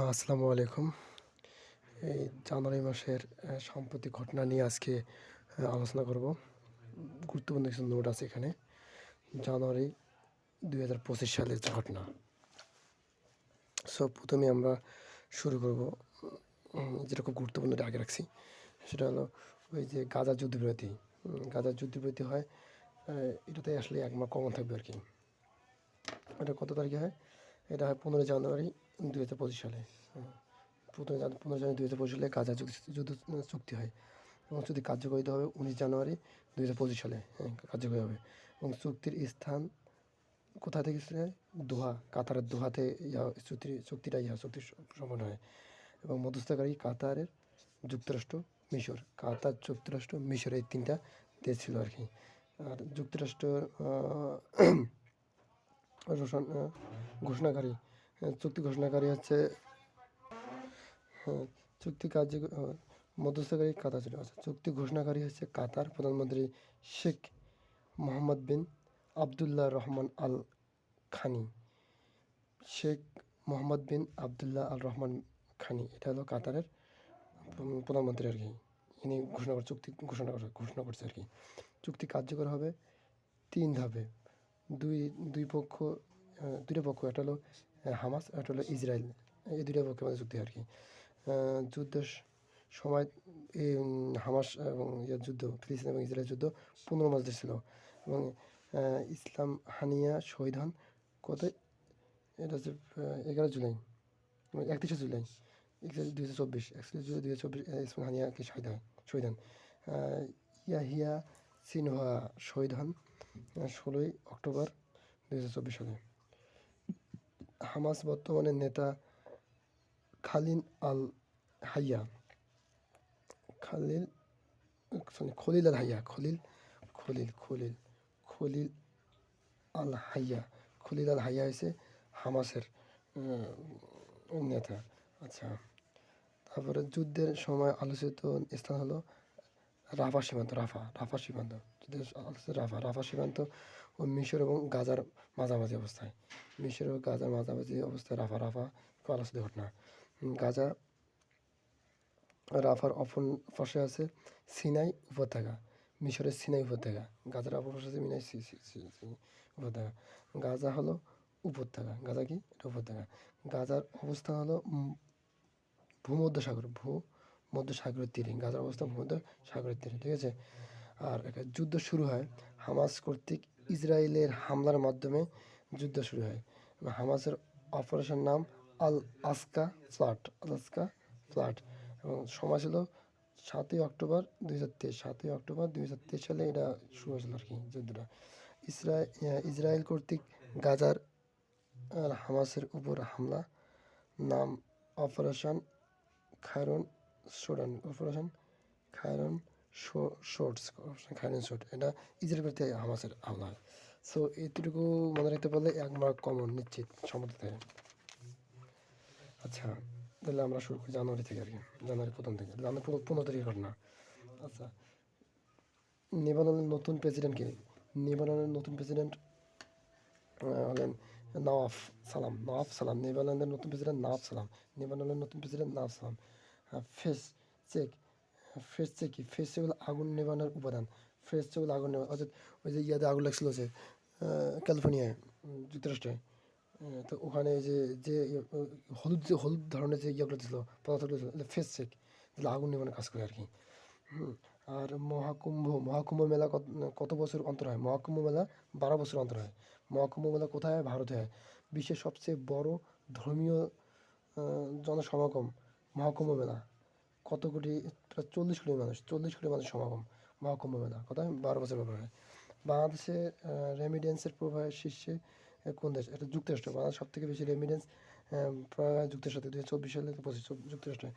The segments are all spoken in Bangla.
আসসালামু আলাইকুম। এই জানুয়ারি মাসের সাম্প্রতিক ঘটনা নিয়ে আজকে আলোচনা করব। গুরুত্বপূর্ণ কিছু নোট আছে এখানে। জানুয়ারি দুই হাজার পঁচিশ সালের ঘটনা। সো প্রথমে আমরা শুরু করব। যেটা খুব গুরুত্বপূর্ণ আগে রাখছি। সেটা হলো ওই যে গাজা যুদ্ধবিরতি গাজা যুদ্ধবিরতি হয় এটাতে আসলে এক মাস কমন থাকবে আর কি। এটা কত তারিখে হয়? এটা হয় পনেরোই জানুয়ারি দুই হাজার পঁচিশ সালে প্রথমে পনেরো জানুয়ারি দুই হাজার পঁচিশ সালে গাজা যুদ্ধ চুক্তি হয়। এবং চুক্তি কার্যকরিত হবে উনিশ জানুয়ারি দুই হাজার পঁচিশ সালে হ্যাঁ কার্যকরী হবে। এবং চুক্তির স্থান কোথা থেকে? দোহা, কাতারের দোহাতে ইয়া, চুক্তি, চুক্তিটা ইয়া চুক্তি সম্পন্ন হয়। এবং মধ্যস্থকারী কাতারের যুক্তরাষ্ট্র, মিশর। কাতার, যুক্তরাষ্ট্র, মিশর এই তিনটা দেশ ছিল আর কি। আর যুক্তরাষ্ট্র রোশন ঘোষণাকারী চুক্তি ঘোষণাকারী হচ্ছে হ্যাঁ, চুক্তি কার্য মধ্যস্থকারী কাতার ছিল। আচ্ছা চুক্তি ঘোষণাকারী হচ্ছে কাতার প্রধানমন্ত্রী শেখ মোহাম্মদ বিন আবদুল্লাহ রহমান আল খানি। শেখ মোহাম্মদ বিন আবদুল্লাহ আল রহমান খানি এটা হলো কাতারের প্রধানমন্ত্রী আর কি। ইনি ঘোষণা করে চুক্তি ঘোষণা করে ঘোষণা করছে আর কি। চুক্তি কার্যকর হবে তিন ধাপে। দুই দুই পক্ষ আহ, দুইটা পক্ষ একটা হলো হামাস একটা হলো ইসরায়েল। এই দুইটা পক্ষের মধ্যে চুক্তি আর কি। যুদ্ধের সময় এই হামাস এবং ইয়ার যুদ্ধ, ফিলিস্তিন এবং ইসরায়েল যুদ্ধ পনেরো মাস ছিল। এবং ইসলাম হানিয়া শহীদ হন কত এটা হচ্ছে এগারো জুলাই। একত্রিশে জুলাই দুই হাজার চব্বিশ, একত্রিশে জুলাই দুই হাজার চব্বিশ ইসলাম হানিয়াকে শহীদ হয়, শহীদ হন। ইয়াহিয়া সিনহা শহীদ হন ষোলোই অক্টোবর দুই হাজার চব্বিশ সালে। হামাস বর্তমানে নেতা খালিন আল হাইয়া। খালিল খলিল আল হাইয়া, খলিল খলিল খলিল খলিল আল হাইয়া। খলিল আল হাইয়া হয়েছে হামাসের নেতা। আচ্ছা তারপরে যুদ্ধের সময় আলোচিত স্থান হলো রাফা সীমান্ত, রাফা রাফা সীমান্ত। রাফা রাফা সীমান্ত ও মিশর এবং গাজার মাঝামাঝি অবস্থায়। মিশর ও গাজার মাঝামাঝি অবস্থায় রাফা রাফা আলোচিত ঘটনা। গাজা রাফার অপর পাশে আছে সিনাই উপত্যকা মিশরের সিনাই উপত্যকা। গাজার অপর পাশে আছে মিনাই উপত্যকা। গাজা হলো উপত্যকা। গাজা কি? উপত্যকা। গাজার অবস্থান হলো উম, ভূমধ্য সাগর ভূ মধ্য সাগরের তীরে। গাজার অবস্থা ভূমধ্য সাগরের তীরে ঠিক আছে? আর একটা যুদ্ধ শুরু হয়। হামাস কর্তৃক ইসরায়েলের হামলার মাধ্যমে যুদ্ধ শুরু হয়। এবং হামাসের অপারেশন নাম আল আসকা ফ্লাট আল আসকা ফ্লাট এবং সময় ছিল সাতই অক্টোবর দুই হাজার তেইশ, সাতই অক্টোবর দুই হাজার তেইশ সালে এটা শুরু হয়েছিল আর কি যুদ্ধটা। ইসরায়েল ইসরায়েল কর্তৃক গাজার হামাসের উপর হামলা নাম অপারেশন খায়রন সোডান, অপারেশন খায়রন শর্টস খায়রন শর্ট এটা ইসরায়েল প্রতি হামাসের হামলা সো এতটুকু মনে রাখতে পারলে এক মার্ক কমন নিশ্চিত সমর্থ থেকে আচ্ছা তাহলে আমরা শুরু করি জানুয়ারি থেকে আর কি, জানুয়ারি প্রথম থেকে। জানুয়ারি পনেরো তারিখের ঘটনা। আচ্ছা নেবাননের নতুন প্রেসিডেন্ট কে? নেবাননের নতুন প্রেসিডেন্ট হলেন নওয়াফ সালাম নওয়াফ সালাম। নেবানন্দের নতুন প্রেসিডেন্ট নওয়াফ সালাম। নেবাননের নতুন president Nawaf Salam. Face check face check কি? ফেস হলো আগুন নেবানোর উপাদান। ফেস হলো আগুন নেবা অর্থাৎ ওই যে ইয়াতে আগুন লাগছিল যে ক্যালিফোর্নিয়ায় যুক্তরাষ্ট্রে। তো ওখানে যে যে ইয়ে, হলুদ যে হলুদ ধরনের যে ইয়েগুলো ছিল পদার্থগুলো ছিল ফেস চেক যেগুলো আগুন নেবানোর কাজ করে আর কি। আর মহাকুম্ভ মহাকুম্ভ মেলা কত বছর অন্তর হয়? মহাকুম্ভ মেলা বারো বছর অন্তর হয়। মহাকুম্ভ মেলা কোথায় হয়? ভারতে হয়। বিশ্বের সবচেয়ে বড় ধর্মীয় জনসমাগম মহাকুম্ভ মেলা। কত কোটি, প্রায় চল্লিশ কোটি মানুষ, চল্লিশ কোটি মানুষ সমাগম, মহাকুম্ভ মেলা কোথায় বারো বছর পর হয় বাংলাদেশে রেমিডেন্সের প্রবাহের শীর্ষে কোন দেশ? এটা যুক্তরাষ্ট্র। বাংলাদেশ সব থেকে বেশি রেমিডেন্স প্রবাহ যুক্তরাষ্ট্র দুই হাজার চব্বিশ সালে পঁচিশ যুক্তরাষ্ট্রে।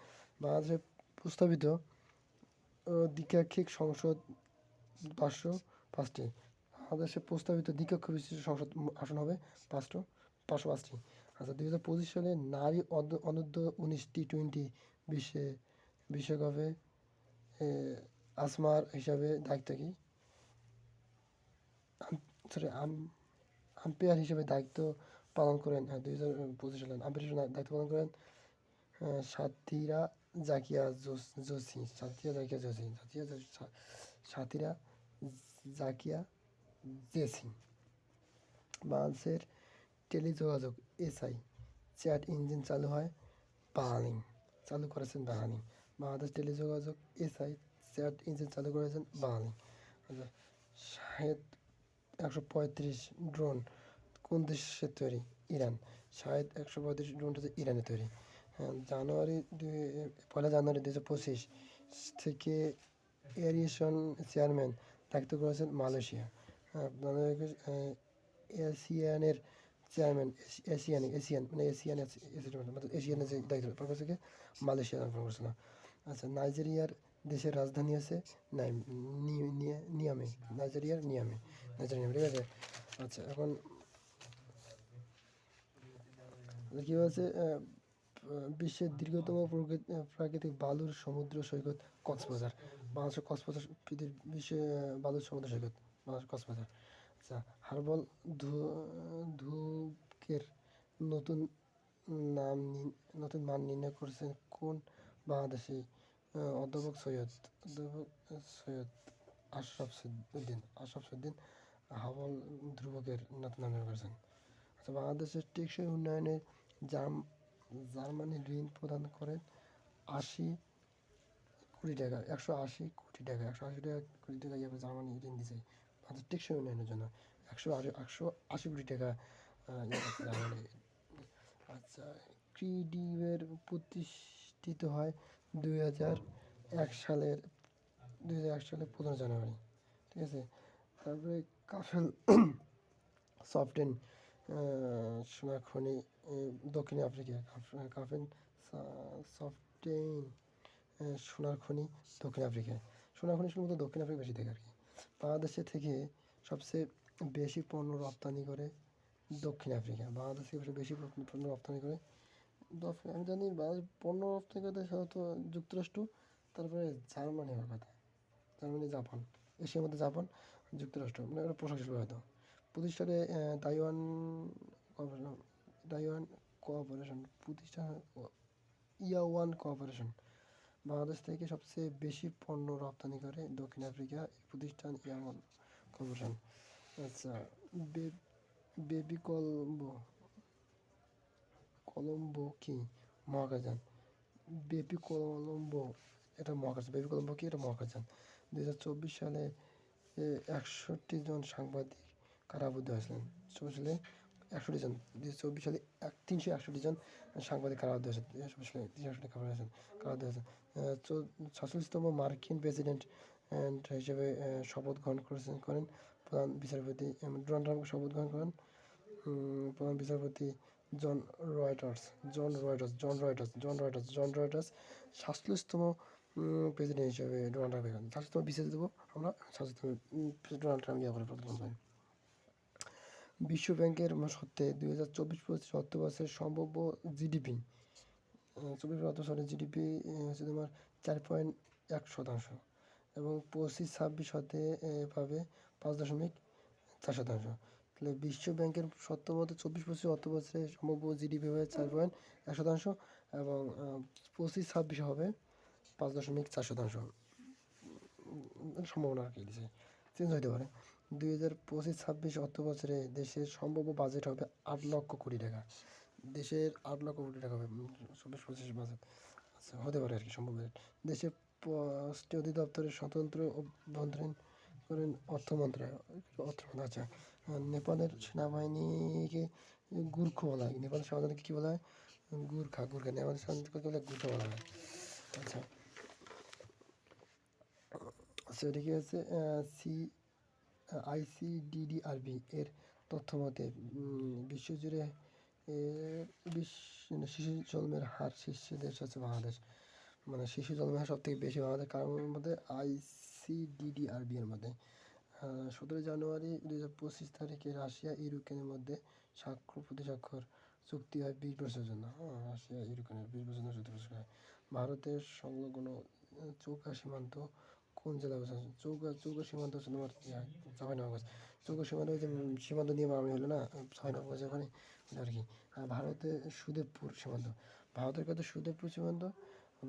বাংলাদেশে প্রস্তাবিত দ্বিকাক্ষিক সংসদ পাঁচশো, পাঁচটি। বাংলাদেশে প্রস্তাবিত দ্বিকক্ষ বিশিষ্ট সংসদ আসন হবে পাঁচশো পাঁচশো পাঁচটি। আচ্ছা দুই হাজার পঁচিশ সালে নারী অনূর্ধ্ব উনিশ টি টোয়েন্টি বিশ্বে বিশ্বকাপে আসমার হিসাবে দায়িত্ব কি? সরি আম্পায়ার হিসেবে দায়িত্ব পালন করেন হ্যাঁ দুই হাজার পঁচিশ সালে আম্পায়ার হিসেবে দায়িত্ব পালন করেন সাথীরা জাকিয়া জোস- সাথীরা জাকিয়া জোসি সাথীরা সাথীরা জাকিয়া জেসি বাংলাদেশের টেলিযোগাযোগ, এসআই, চ্যাট ইঞ্জিন চালু হয় বাহানি চালু করেছেন বাহানি বাংলাদেশ টেলিযোগাযোগ এসআই চ্যাট ইঞ্জিন চালু করেছেন বাহানি আচ্ছা শাহেদ একশো পঁয়ত্রিশ ড্রোন কোন দেশের তৈরি? ইরান। শাহেদ একশো পঁয়ত্রিশ ড্রোনটা হচ্ছে ইরানের তৈরি। হ্যাঁ, জানুয়ারি পয়লা জানুয়ারি দু হাজার পঁচিশ থেকে এরিয়েশন চেয়ারম্যান দায়িত্ব করেছেন মালয়েশিয়া। হ্যাঁ, এশিয়ানের চেয়ারম্যান এশিয়ান এশিয়ান মানে এশিয়ান মানে এশিয়ানের যে দায়িত্ব? মালয়েশিয়া পালন করছিল আচ্ছা নাইজেরিয়ার দেশের রাজধানী আছে নাই নি- নিয়া- নিয়ামে নাইজেরিয়ার নিয়ামে নাইজেরিয়া ঠিক আছে? আচ্ছা এখন কি আহ, বিশ্বের দীর্ঘতম প্রকৃত- প্রাকৃতিক বালুর সমুদ্র সৈকত কক্সবাজার বাংলাদেশের কক্সবাজার বিশ্বের বালুর সমুদ্র সৈকত বাংলাদেশের কক্সবাজার। আচ্ছা হার্বল ধূপের নতুন নাম নতুন মান নির্ণয় করেছেন কোন বাংলাদেশি অধ্যাপক সৈয়দ অধ্যাপক সৈয়দ আশরাফ উদ্দিন আশরাফ উদ্দিন হাবল ধ্রুবকের নতুন নাম নির্ণয় করেছেন আচ্ছা বাংলাদেশের টেকসই উন্নয়নে জার্ম জার্মানি ঋণ প্রদান করেন আশি কোটি টাকা, একশো আশি কোটি টাকা, একশো আশি টাকা কোটি টাকা ইয়ে জার্মানি ঋণ দিছে। বাংলাদেশ টেকসই উন্নয়নের জন্য একশো আশি একশো আশি কোটি টাকা ইয়ে জার্মানি। আচ্ছা ক্রিডিবের প্রতিষ্ঠিত হয় দুই হাজার এক সালের, দুই হাজার এক সালের পনেরো জানুয়ারি, ঠিক আছে? তারপরে কাফেল সফটেন সোনা খনি দক্ষিণ আফ্রিকা কাফ- কাফেন সফটেন সোনার খনি দক্ষিণ আফ্রিকায় সোনার খনি শুধুমাত্র দক্ষিণ আফ্রিকা বেশি থাকে আর কি। বাংলাদেশে থেকে সবচেয়ে বেশি পণ্য রপ্তানি করে দক্ষিণ আফ্রিকা। বাংলাদেশ থেকে বেশি পণ্য রপ্তানি করে দক্ষিণ- আমি জানি পণ্য রপ্তানি করতে সাধারণত যুক্তরাষ্ট্র, তারপরে জার্মানি হওয়ার কথা। জার্মানি, জাপান, এশিয়ার মধ্যে জাপান, যুক্তরাষ্ট্র মানে ওটা পোশাক শিল্প হয়তো। প্রতিষ্ঠানে তাইওয়ান তাইওয়ান কোঅপারেশন প্রতিষ্ঠান ইয়াওয়ান কোঅপারেশন বাংলাদেশ থেকে সবচেয়ে বেশি পণ্য রপ্তানি করে দক্ষিণ আফ্রিকা প্রতিষ্ঠান ইয়াওয়ান কোঅপারেশন আচ্ছা বেবি কলম্বো কলম্বো কি? মহাকাশযান। বেবি কলম্বো এটা মহাকাশ। বেবি কলম্বো কি? এটা মহাকাশযান। দু হাজার চব্বিশ সালে একষট্টি জন সাংবাদিক কারাবদ্ধ হয়েছিলেন। চব্বিশ সালে একষট্টি জন। দু হাজার চব্বিশ সালে এক, তিনশো একষট্টি জন সাংবাদিক কারাবদ্ধ হয়েছেন। দু হাজার চব্বিশ সালে তিনশো একষট্টি কারাবদ্ধ হয়েছেন কারাবদ্ধ হয়েছেন। ছচল্লিশতম মার্কিন প্রেসিডেন্ট হিসেবে শপথ গ্রহণ করেছেন, করেন প্রধান বিচারপতি ডোনাল্ড ট্রাম্প শপথ গ্রহণ করেন। প্রধান বিচারপতি John Roberts John Roberts John Roberts John Roberts John Roberts সাতচল্লিশতম প্রেসিডেন্ট হিসেবে ডোনাল্ড ট্রাম্প এখানে। সাতচল্লিশতম বিশেষ দেবো আমরা, সাতচল্লিশতম ডোনাল্ড ট্রাম্প ইয়ে করে করেন বিশ্ব ব্যাংকের সত্ত্বে দুই হাজার চব্বিশ পঁচিশ অর্থ বছরের সম্ভাব্য জিডিপি চব্বিশ অর্থ সালের জিডিপি হচ্ছে তোমার চার পয়েন্ট এক শতাংশ এবং পঁচিশ ছাব্বিশ হতে পাবে পাঁচ দশমিক চার শতাংশ। বিশ্ব ব্যাংকের সত্য চব্বিশ পঁচিশ অর্থ বছরে সম্ভাব্য জিডিপি হবে চার পয়েন্ট এক শতাংশ এবং পঁচিশ, ছাব্বিশ হবে পাঁচ দশমিক চার শতাংশ। সম্ভাবনা কি দিছে। চেঞ্জ হতে পারে। দুই হাজার পঁচিশ, ছাব্বিশ অর্থ বছরে দেশের সম্ভাব্য বাজেট হবে আট লক্ষ কোটি টাকা। দেশের আট লক্ষ কোটি টাকা হবে চব্বিশ পঁচিশ বাজেট। আচ্ছা হতে পারে আর কি সম্ভব দেশের পোস্ট অধিদপ্তরের স্বতন্ত্র অভ্যন্তরীণ করেন অর্থ মন্ত্রণালয় অর্থ মন্ত্রণালয় আচ্ছা। নেপালের সেনাবাহিনীকে গুর্খ বলা হয়। নেপালের সেনাবাহিনীকে কী বলা হয়? গুর্খা গুর্খা নেপালের সেনাবাহিনীকে বলে? গুর্খা বলা হয়। আচ্ছা। আচ্ছা এটা কি হচ্ছে? সি আইসিডিডিআরবি এর তথ্য মতে বিশ্বজুড়ে বিশ্ব মানে শিশু জন্মের হার শীর্ষে দেশ হচ্ছে বাংলাদেশ। মানে শিশু জন্মের হার সব থেকে বেশি বাংলাদেশ কারণের মধ্যে আইসিডিডিআরবি এর মধ্যে। সতেরো জানুয়ারি দুই হাজার পঁচিশ তারিখে রাশিয়া, ইউক্রেনের মধ্যে স্বাক্ষর প্রতি স্বাক্ষর চুক্তি হয় বিশ বছরের জন্য। হ্যাঁ রাশিয়া, ইউক্রেনের বিশ জন্য চুক্তি প্রকাশ হয়। ভারতের সংলগ্ন চৌকা সীমান্ত কোন জেলা অবস্থিত? চৌকা চৌকা সীমান্ত হচ্ছে তোমার চাঁপাইনবাবগঞ্জ চৌকা সীমান্ত যে সীমান্ত নিয়ে মারামারি হলো না? ছয় চাঁপাইনবাবগঞ্জ ওখানে আর কি। আর ভারতের সুদেবপুর সীমান্ত। ভারতের কাছে সুদেবপুর সীমান্ত,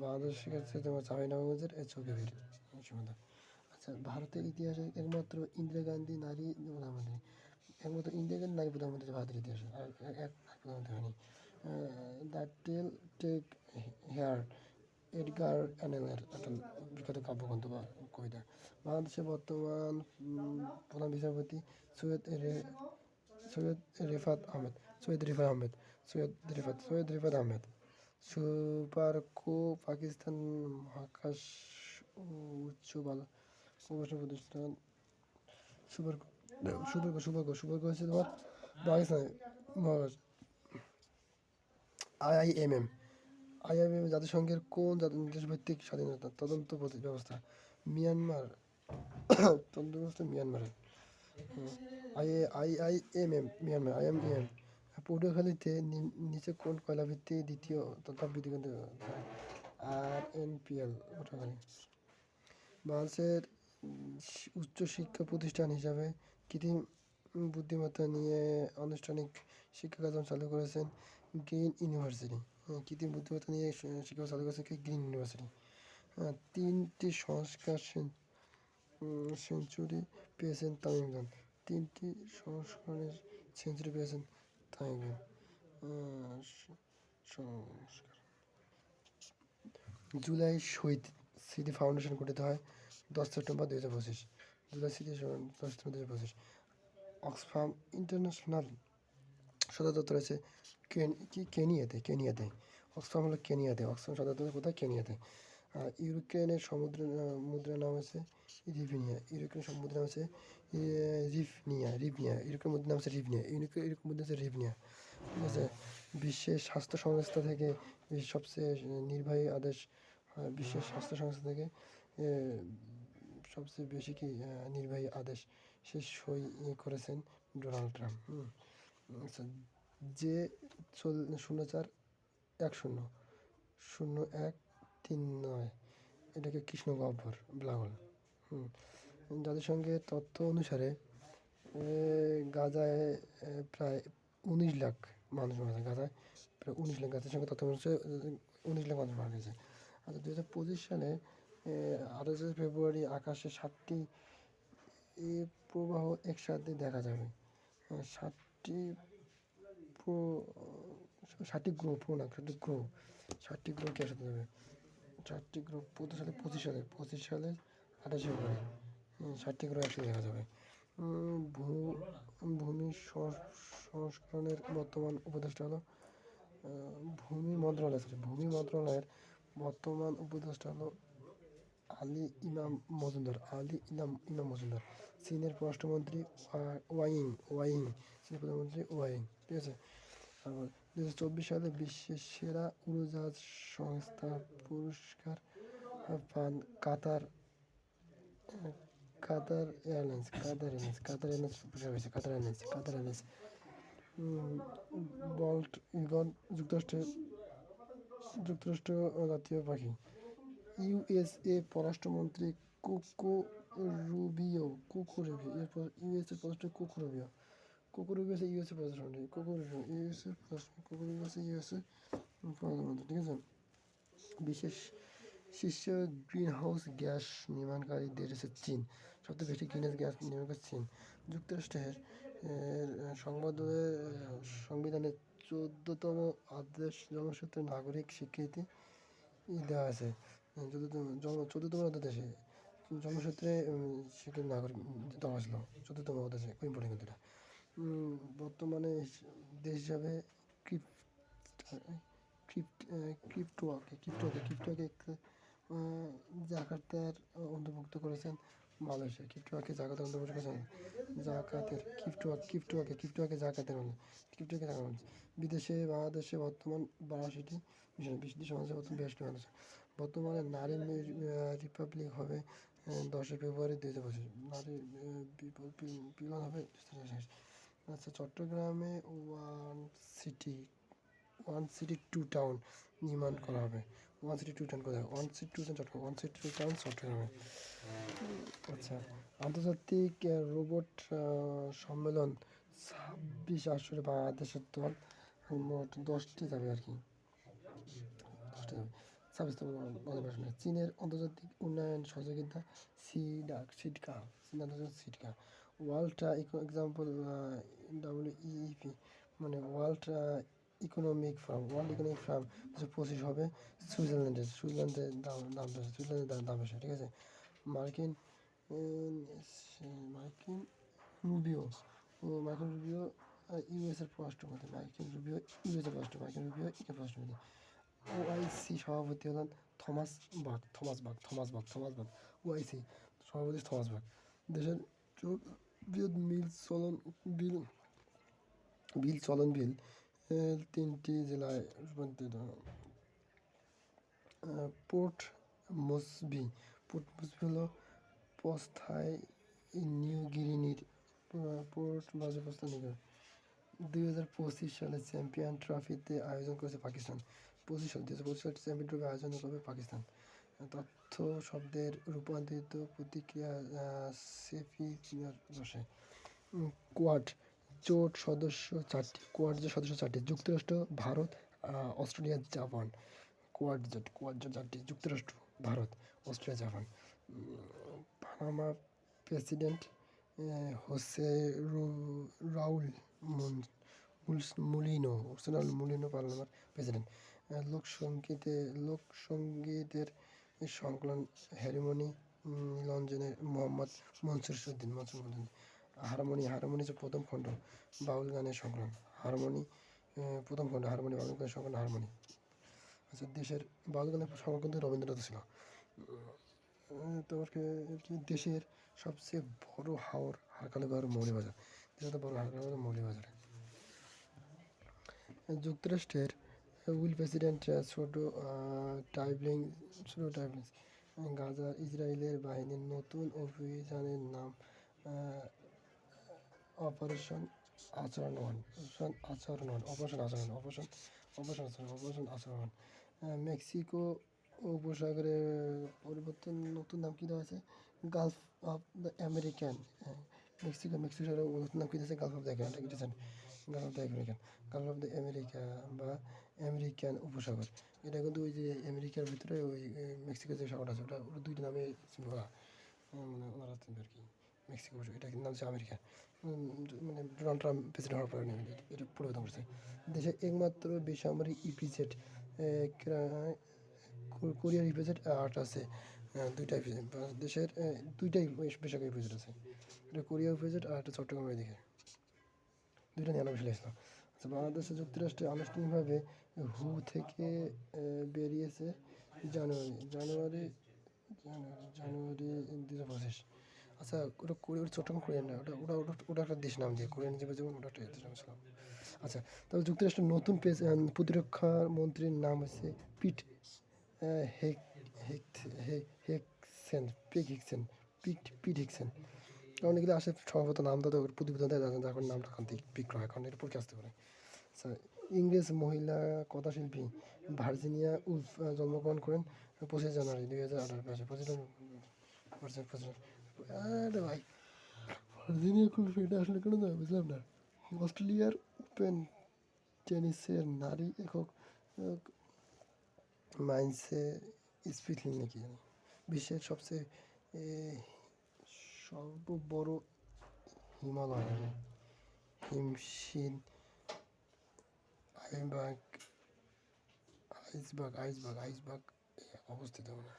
বাংলাদেশের কাছে তোমার চাঁপাইনবাবগঞ্জের এই চৌকাবির সীমান্ত। ভারতের ইতিহাসে একমাত্র ইন্দিরা গান্ধী নারী প্রধানমন্ত্রী একমাত্র ইন্দিরা গান্ধী নারী প্রধানমন্ত্রী ভারতের ইতিহাসে। আর এক- প্রধানমন্ত্রী হয়নি। The tell tale heart Edgar অ্যানেলের একটা বিখ্যাত কাব্যগ্রন্থ বা কবিতা। বাংলাদেশের বর্তমান প্রধান বিচারপতি সৈয়দ রে- সৈয়দ রেফাত আহমেদ, সৈয়দ রিফাত আহমেদ, সৈয়দ রিফাত সৈয়দ রিফাত আহমেদ। সুপার কো, পাকিস্তান মহাকাশ উচ্চ বাল গবেষণা প্রতিষ্ঠান মহাকাশ আইআইএমএম আইআইএম জাতিসংঘের কোন দেশভিত্তিক স্বাধীনতা তদন্ত ব্যবস্থা? মিয়ানমার। তদন্ত ব্যবস্থা মিয়ানমারের। আই মিয়ানমার আইএমএম পটুয়াখালীতে নিচে কোন কয়লা ভিত্তিক দ্বিতীয় তাপবিদ্যুৎ কেন্দ্র আর এনপিএল পটুয়াখালী। বাংলাদেশের উম, শি- উচ্চ শিক্ষা প্রতিষ্ঠান হিসাবে কৃত্রিম বুদ্ধিমত্তা নিয়ে আনুষ্ঠানিক শিক্ষা কার্যক্রম চালু করেছেন গ্রিন ইউনিভার্সিটি। হ্যাঁ, কৃত্রিম বুদ্ধিমত্তা নিয়ে শিক্ষা চালু করেছে কি গ্রিন ইউনিভার্সিটি। হ্যাঁ, তিনটি সংস্কার সেঞ্চুরি পেয়েছেন তামিম তিনটি সংস্করণের সেঞ্চুরি পেয়েছেন তামিম ইকবাল আহ, স- সংস্কার জুলাই শহীদ স্মৃতি ফাউন্ডেশন গঠিত হয়। দশ সেপ্টেম্বর দুই হাজার পঁচিশ দু হাজার ফাউন্ডেশন দশ সেপ্টেম্বর দুই হাজার পঁচিশ। অক্সফার্ম ইন্টারন্যাশনাল সদর দপ্তর আছে কেনিয়াতে কেনিয়াতে। অক্সফার্ম হলো কেনিয়াতে, অক্সফাম সদর দপ্তর কোথায়? কেনিয়াতে। ইউক্রেনের সমুদ্র, মুদ্রার নাম আছে রিভিনিয়া ইউক্রেন সমুদ্রের নাম আছে রিভনিয়া রিভনিয়া ইউক্রেন মুদ্রার নাম আছে রিভনিয়া ইউক্রেন ইউক্রেন মুদ্রা আছে রিভনিয়া। ঠিক আছে? বিশ্বের স্বাস্থ্য সংস্থা থেকে সবচেয়ে নির্বাহী আদেশ বিশ্বের স্বাস্থ্য সংস্থা থেকে সবচেয়ে বেশি কি নির্বাহী আদেশ সে সই করেছেন ডোনাল্ড ট্রাম্প। আচ্ছা যে শূন্য চার এক শূন্য শূন্য এক তিন নয়, এটাকে কৃষ্ণ গহ্বর ব্লাগল হুম জাতিসংঘের তথ্য অনুসারে গাজায় প্রায় উনিশ লাখ মানুষ মারা গেছে, গাজায় প্রায় উনিশ লাখ জাতিসংঘের তথ্য অনুসারে, উনিশ লাখ মানুষ মারা গেছে। আচ্ছা দু হাজার পঁচিশ সালে আঠাশে ফেব্রুয়ারি আকাশে সাতটি, এ প্রবাহ একসাথে দেখা যাবে। সাতটি ষাটটি গ্রহ, পুরো না ষাটটি গ্রহ ষাটটি গ্রহ কে একসাথে যাবে? ষাটটি গ্রহ প্রতি সালে, পঁচিশ সালে পঁচিশ সালে আঠাশে ফেব্রুয়ারি ষাটটি গ্রহ একসাথে দেখা যাবে। ভূ- ভূমি সংস্করণের বর্তমান উপদেষ্টা হলো ভূমি মন্ত্রণালয় ভূমি মন্ত্রণালয়ের বর্তমান উপদেষ্টা হলো আলী ইমাম মজুমদার, আলী ইমাম ইমাম মজুমদার। চীনের পররাষ্ট্রমন্ত্রী ওয়া- ওয়াইং ওয়াইং চীনের প্রধানমন্ত্রী ওয়াইং ঠিক আছে? তারপর দু হাজার চব্বিশ সালে বিশ্বের সেরা উড়োজাহাজ সংস্থা পুরস্কার পান Qatar Qatar airlines Qatar airlines Qatar airlines পুরস্কার হয়েছে Qatar airlines Qatar airlines. Bald eagle যুক্তরাষ্ট্রের, যুক্তরাষ্ট্র জাতীয় পাখি। ইউএসএ পররাষ্ট্রমন্ত্রী কোকো রুবিও কোকো রুবিও এরপর ইউএসএ পররাষ্ট্র কোকো রুবিও কোকো রুবিও আছে ইউএসএ পররাষ্ট্রমন্ত্রী কোকো রুবিও ইউএসএ কোকো রুবিও আছে ইউএসএ প্রধানমন্ত্রী ঠিক আছে? বিশেষ শীর্ষ গ্রিন হাউস গ্যাস নির্মাণকারী দেশ হচ্ছে চীন সবচেয়ে বেশি গ্রিন হাউস গ্যাস নির্মাণ করে চীন। যুক্তরাষ্ট্রের এর, সংবাদের সংবিধানের চোদ্দতম আদেশ জনসূত্রে নাগরিক স্বীকৃতি দেওয়া আছে চোদ্দতম জন দেশে জনসূত্রে উম, স্বীকৃতি নাগরিক দেওয়া হয়েছিল চোদ্দতম দেশে খুব ইম্পর্টেন্ট কিন্তু বর্তমানে দেশ হিসাবে ক্রিপ্ট ক্রিপ্ট ক্রিপ্টোয়াকে ক্রিপ্টোকে ক্রিপ্টোকে জাকার্তার অন্তর্ভুক্ত করেছেন মালয়েশিয়া। ক্রিপ্টোয়াকে জাকাতের অন্তর্ভুক্ত করেছেন জাকাতের ক্রিপ্টোয়া ক্রিপ্টোয়াকে ক্রিপ্টোয়াকে জাকাতের অন্তর্ভুক্ত ক্রিপ্টোকে জাকাতের বিদেশে বাংলাদেশে বর্তমান বারাশিটি মিশন বিশ্ব সমাজে বর্তমান বিরাশিটি মানুষ বর্তমানে নারী রিপাবলিক হবে দশই ফেব্রুয়ারি দুই হাজার পঁচিশ। নারী পিলন হবে আচ্ছা চট্টগ্রামে one city one city two town নির্মাণ করা হবে। ওয়ান সিটি টু টাউন কোথায়? One city two town Chattogram one city two town চট্টগ্রামে। আচ্ছা আন্তর্জাতিক রোবট সম্মেলন ছাব্বিশ আসরে বাংলাদেশের দল, মোট দশটি যাবে আর কি। দশটি যাবে চীনের আন্তর্জাতিক উন্নয়ন সহযোগিতা সিডাক সিডকা চীন আন্তর্জাতিক সিডকা ওয়ার্ল্ড এক্সাম্পল ডাব্লিউইপি মানে world economic forum world economic forum দুশো পঁচিশ হবে সুইজারল্যান্ডের সুইজারল্যান্ডের দাম দাম সুইজারল্যান্ডের দাম দাম ঠিক আছে? মার্কিন মার্কিন রুবিও মার্কিন রুবিও ইউএস এর পররাষ্ট্রমন্ত্রী মার্কিন রুবিও ইউএস এর পররাষ্ট্র মার্কিন রুবিও ইউএস পররাষ্ট্রমন্ত্রী ওআইসি সভাপতি হলেন থমাস বাক থমাস বাক থমাস বাক থমাস বাক ওআইসি সভাপতি থমাস বাক দেশের চো- বৃহৎ মিল চলন বিল বিল চলন বিল তিনটি জেলায় রূপান্তরিত পোর্ট মসবি পোর্ট মসবি হলো পস্থায় নিউ গিরিনির আহ, পোর্ট বাজেপস্তা নিকট দুই হাজার পঁচিশ সালে চ্যাম্পিয়ন ট্রফিতে আয়োজন করেছে পাকিস্তান। পঁচিশ দুই হাজার পঁচিশ সালে চ্যাম্পিয়ন ট্রফি আয়োজন করবে পাকিস্তান। তথ্য শব্দের রূপান্তরিত প্রতিক্রিয়া সেফি বসে কোয়াড জোট সদস্য চারটি, কোয়াড জোট সদস্য চারটি, যুক্তরাষ্ট্র, ভারত অস্ট্রেলিয়া, জাপান। কোয়াড জোট কোয়াড জোট চারটি, যুক্তরাষ্ট্র, Bharat, Australia, Japan. Panama president José Raúl Mulino হোসেনাল Mulino parliament president. লোকসঙ্গীতে লোকসঙ্গীতের সংকলন হ্যারিমনি লঞ্জনের মোহাম্মদ মনসুর সুদ্দিন মনসুর উদ্দিন। হারমোনি হারমোনি হচ্ছে প্রথম খণ্ড, বাউল গানের সংকলন। হারমোনি প্রথম খণ্ড, হারমোনি, বাউল গানের সংকলন, হারমোনি। আচ্ছা দেশের বাউল গানের সংকলন কিন্তু রবীন্দ্রনাথ ছিল। তোমাকে দেশের সবচেয়ে বড় হাওর হারকালিগড় মৌলিবাজার। দেশের তো বড় হারকালিগড় মৌলিবাজার। যুক্তরাষ্ট্রের উইল প্রেসিডেন্ট ছোট টাইবলিং ছোট টাইবলিং গাজা ইসরায়েলের বাহিনীর নতুন অভিযানের নাম অপারেশন আচরণ ওয়ান অপারেশন আচরণ ওয়ান অপারেশন আচরণ অপারেশন অপারেশন আচরণ অপারেশন আচরণ ওয়ান মেক্সিকো উপসাগরের পরিবর্তন নতুন নাম কী দেওয়া আছে? Gulf of the American Mexico Mexico নতুন নাম কী দিয়েছে gulf of the American gulf of the American gulf of the America বা আমেরিকান উপসাগর। এটা কিন্তু ওই যে আমেরিকার ভিতরে ওই মেক্সিকো যে সাগর আছে, ওটা ওটা দুইটা নামে পারা মানে ওনারা চিনবে আর কি, মেক্সিকো এটা কিন্তু নাম হচ্ছে আমেরিকা। মানে ডোনাল্ড ট্রাম্প প্রেসিডেন্ট হওয়ার পরে এটা- পরিবর্তন করছে দেশে একমাত্র বেসামরিক ইপিজেড কোরিয়ার ইপিজেড আট আছে দুইটা ইপিজেড। দেশের দুইটাই বেস- বেসরকারি ইপিজেড আছে। এটা কোরিয়া ইপিজেড আর একটা চট্টগ্রামের দিকে। দুইটা নিরানব্বই সালে আসলো আচ্ছা বাংলাদেশ যুক্তরাষ্ট্রে আনুষ্ঠানিকভাবে হু থেকে বেরিয়েছে জানুয়ারি। জানুয়ারি জানুয়ারি জানুয়ারি দুই হাজার পঁচিশ আচ্ছা ওটা কোরিয়া ওটা চট্টগ্রাম কোরিয়ান না ওটা ওটা ওটা ওটা একটা দেশ নাম দিয়ে কোরিয়ান হিসেবে যেমন ওটা একটা দেশ নাম ছিল। আচ্ছা তবে যুক্তরাষ্ট্রের নতুন আহ, প্রতিরক্ষা মন্ত্রীর নাম হচ্ছে পিট হেক হেক হেকসেন পিক হিকসেন পিট পিট হিকসেন। কারণ এগুলো আসে সম্ভবত নাম তো প্রতিবেদন দেয় কারণে নামটা থেকে পিক করা হয় কারণ এর পরীক্ষা আসতে পারে। আচ্ছা ইংরেজ মহিলা কথাশিল্পী ভার্জিনিয়া উলফ জন্মগ্রহণ করেন পঁচিশ জানুয়ারি দুই হাজার আঠারো পাঁচে পঁচিশ পঁচিশ আরে ভাই, ভার্জিনিয়া উলফ এটা আসলে কেন না বুঝলাম না। অস্ট্রেলিয়ার ওপেন টেনিসের নারী একক মাইন্সে স্পিথলিং নাকি জানি। বিশ্বের সবচেয়ে সর্ব বড় হিমালয় হিমশিন আইবাগ আইসবাগ আইসবাগ আইসবাগ অবস্থিত মানে।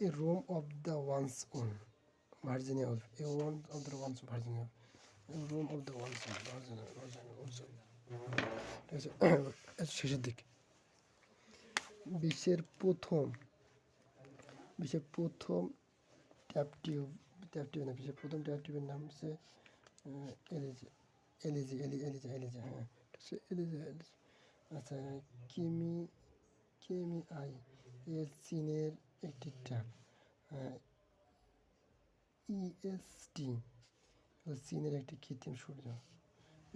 A room of the one's own Virginia Woolf a one of the one's Virginia. Room of the one's Virginia Virginia শেষের দিক। বিশ্বের প্রথম বিশ্বের প্রথম ট্যাপ টিউব ট্যাপ টিউব না, বিশ্বের প্রথম ট্যাপ টিউবের নাম হচ্ছে এলিজি এলিজি, এলি, এলিজা এলিজা হ্যাঁ। এটা হচ্ছে এলিজা এলিজা আচ্ছা কিমি আই, এর চীনের একটি ট্যাপ ইএসটি চীনের একটি কৃত্রিম সূর্য।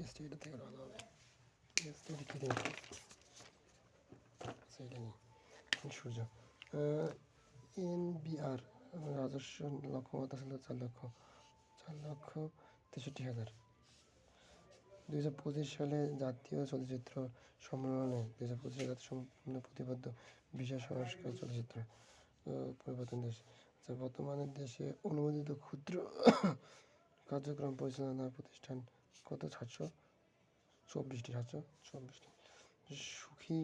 এসটি এটা থেকে ভালো হবে। এসটি একটি কৃত্রিম আচ্ছা এটা নেই সূর্য। এনবিআর রাজস্ব লক্ষ্যমাত্রা ছিল চার লক্ষ চার লক্ষ তেষট্টি হাজার। দুই হাজার পঁচিশ সালে জাতীয় চলচ্চিত্র সম্মেলনে দুই হাজার পঁচিশ সালে জাতীয় সম্মেলনে প্রতিবদ্ধ বিষয় সংস্কার চলচ্চিত্র পরিবর্তন দেশ। আচ্ছা বর্তমানে দেশে অনুমোদিত ক্ষুদ্র কার্যক্রম পরিচালনা প্রতিষ্ঠান কত? সাতশো চব্বিশটি সাতশো চব্বিশটি। সুখী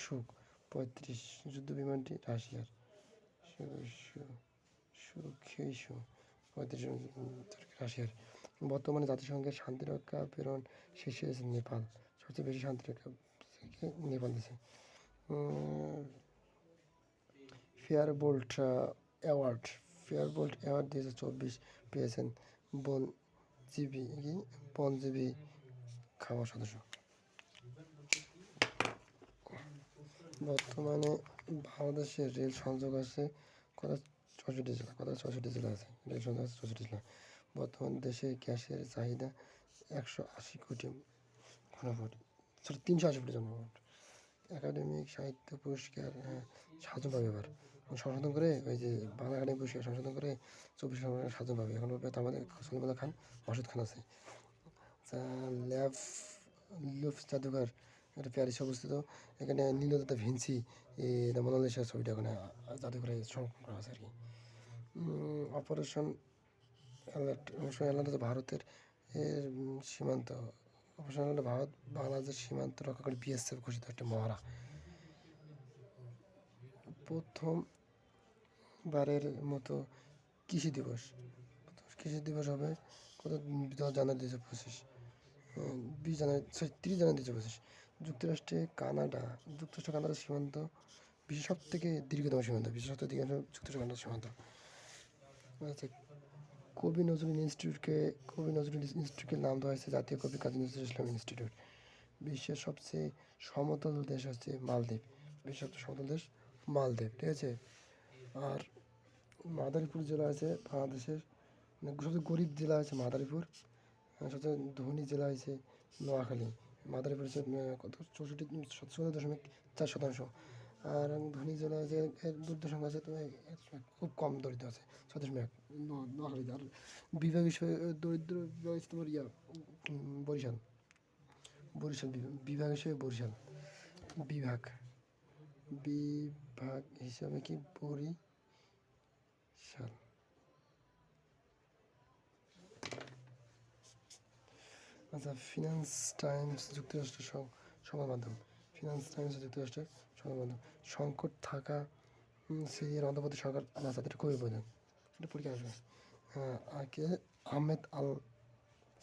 সুখ, পঁয়ত্রিশ। যুদ্ধ বিমানটি রাশিয়ার সুখী সুখ। রাশিয়ার। বর্তমানে জাতিসংঘের শান্তিরক্ষা প্রেরণ শীর্ষে নেপাল। সবচেয়ে বেশি শান্তিরক্ষা নেপাল দেশে fair play award, fair play award দুই হাজার চব্বিশ পেয়েছেন বনজীবী বনজীবী খাওয়া সদস্য। বর্তমানে বাংলাদেশের রেল সংযোগ আছে চৌষট্টি জেলা কত চৌষট্টি জেলা আছে রেল সংযোগ আছে চৌষট্টি জেলা বর্তমান দেশে গ্যাসের চাহিদা একশো আশি কোটি ঘনফুট সরি তিনশো আশি কোটি জনফুট একাডেমিক সাহিত্য পুরস্কার হ্যাঁ, সাতজন পাবে এবার। সংশোধন করে ওই যে বাংলা একাডেমি পুরস্কার সংশোধন করে চব্বিশ নম্বর সাতজন পাবে। এখন তার মধ্যে সলিমুল্লাহ খান মাসুদ খান আছে। আচ্ছা, ল্যাব লুফ জাদুঘর এটা প্যারিসে অবস্থিত। এখানে নীলদত্তা ভিঞ্চি এই মোনালিসার ছবিটা ওখানে জাদুঘরে সংরক্ষণ করা আছে আর কি। অপারেশন অ্যালার্ট অপারেশন অ্যালার্ট ভারতের সীমান্ত। অপারেশন অ্যালার্ট ভারত বাংলাদেশ সীমান্ত রক্ষা করে বিএসএফ ঘোষিত একটা মহড়া। প্রথম বারের মতো কৃষি দিবস। কৃষি দিবস হবে কত? দশ জানুয়ারি দুই পঁচিশ। বিশ জানুয়ারি, সরি, তিরিশ জানুয়ারি দুই পঁচিশ। যুক্তরাষ্ট্রে কানাডা, যুক্তরাষ্ট্র, কানাডার সীমান্ত বিশ্বের সব থেকে দীর্ঘতম সীমান্ত বিশ্বের সব থেকে দীর্ঘতম যুক্তরাষ্ট্র, কানাডার সীমান্ত। কবি নজরুল ইনস্টিটিউটকে, কবি নজরুল ইনস্টিটিউটের নাম দেওয়া হয়েছে জাতীয় কবি কাজী নজরুল ইসলাম ইনস্টিটিউট। বিশ্বের সবচেয়ে সমতল দেশ হচ্ছে মালদ্বীপ। বিশ্বের সবচেয়ে সমতল দেশ মালদ্বীপ, ঠিক আছে? আর মাদারীপুর জেলা আছে বাংলাদেশের মানে সবচেয়ে গরিব জেলা আছে মাদারীপুর। সবচেয়ে ধনী জেলা হচ্ছে নোয়াখালী। মাদারীপুর হচ্ছে কত? চৌষট্টি সতেরো দশমিক চার শতাংশ। আর ধনী জেলা আছে, এর সংখ্যা আছে তো খুব কম দরিদ্র আছে এক ন- নোয়াখালীতে আর বিভাগ দরিদ্র বিভাগ তোমার ইয়া বরিশাল। বরিশাল বিভাগ হিসেবে বরিশাল। বিভাগ। বিভাগ হিসাবে কি বরিশাল? আচ্ছা ফিনান্স টাইমস যুক্তরাষ্ট্রের সংবাদ মাধ্যম। ফিনান্স টাইমস যুক্তরাষ্ট্রের সংকট থাকা সিরিয়ার অন্তর্বর্তী সরকার এটা খুবই প্রয়োজন এটা পরীক্ষা আসবে? কে আহমেদ আল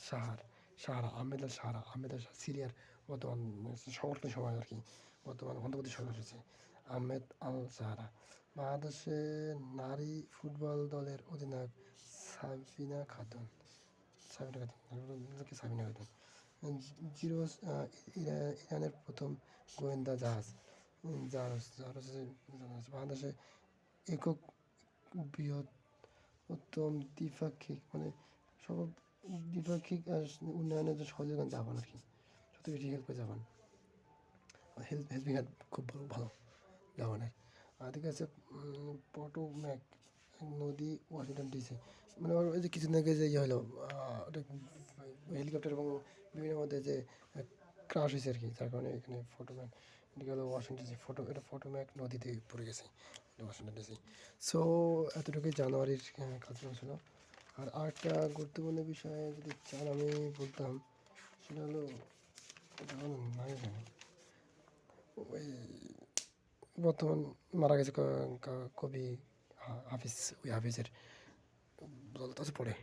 সাহার, সাহারা, আহমেদ আল সাহারা, আহমেদ আল সিরিয়ার বর্তমান সংগঠনের সময় আর কি, বর্তমান অন্তর্বর্তী সরকার হচ্ছে আহমেদ আল সাহারা। বাংলাদেশে নারী ফুটবল দলের অধিনায়ক সাবিনা খাতুন। সাবিনা খাতুন সাবিনা খাতুন। জিরো ইরানের প্রথম গোয়েন্দা জাহাজ। জাহাজ জাহাজ হচ্ছে। বাংলাদেশে একক বৃহৎ, উত্তম দ্বিপাক্ষিক মানে সব দ্বিপাক্ষিক উন্নয়নের যে সহযোগিতা জাপান আর কি। সত্যি বেশি হেল্প করে জাপান? হেল্প হেল্পিং হ্যান্ড খুব ভালো ভালো জাপানের। আর ঠিক আছে পটোম্যাক, নদী, ওয়াশিংটন ডিসি মানে ওই যে কিছুদিন আগে যে ইয়ে হলো হেলিকপ্টার এবং বিভিন্ন মধ্যে যে ক্রাশ হয়েছে আর কি, যার কারণে এখানে ফটোম্যাক এটা হলো ওয়াশিংটন ডিসি ফটো এটা ফটোম্যাক নদীতে পড়ে গেছে, এটা ওয়াশিংটন ডিসি সো এতটুকুই জানুয়ারির কাজকর্ম ছিল। আর আরেকটা গুরুত্বপূর্ণ বিষয় যদি চান আমি বলতাম, সেটা হলো, এটা হলো নাই ওই বর্তমান মারা গেছে কবি হাফিজ, ওই হাফিজের দল পড়ে।